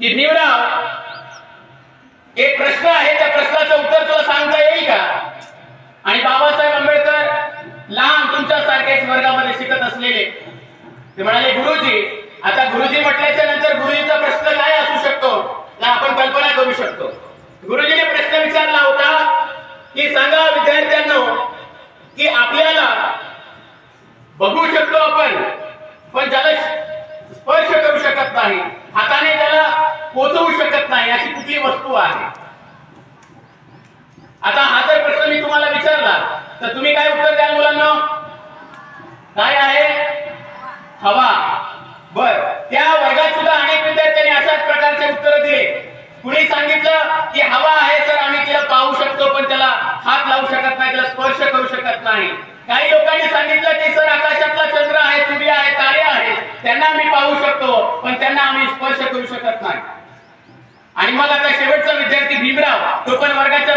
की भीमराव एक प्रश्न आहे त्या प्रश्नाचं उत्तर तुला सांगता येईल का? आणि बाबासाहेब आंबेडकर लहान तुमच्या सारखेच वर्गामध्ये शिकत असलेले. ते म्हणाले गुरुजी आता गुरुजी म्हटल्याच्या नंतर गुरुजीचा प्रश्न काय असू शकतो? ना आपण कल्पना करू शकतो. गुरुजीने प्रश्न विचारला होता की सांगा विद्यार्थ्यांना की आपल्याला बघू शकतो आपण पण ज्याला स्पर्श करू शकत नाही हाताने पोचवू शकत नाही अशी कुठली वस्तू आहे? आता हा जर प्रश्न मी तुम्हाला विचारला तर तुम्ही काय उत्तर द्याल मुलांना? काय आहे? हवा. बर त्या वर्गात सुद्धा अनेक विद्यार्थ्यांनी अशाच प्रकारचे उत्तर दिले. कुणी सांगितलं की हवा आहे सर आम्ही तिला पाहू शकतो पण त्याला हात लावू शकत नाही त्याला स्पर्श करू शकत नाही. काही लोकांनी सांगितलं की सर आकाशातला चंद्र आहे सूर्य आहे तारे आहे त्यांना आम्ही पाहू शकतो पण त्यांना आम्ही स्पर्श करू शकत आणि मग आता शेवटचा विद्यार्थी भीमराव तो पण वर्गाच्या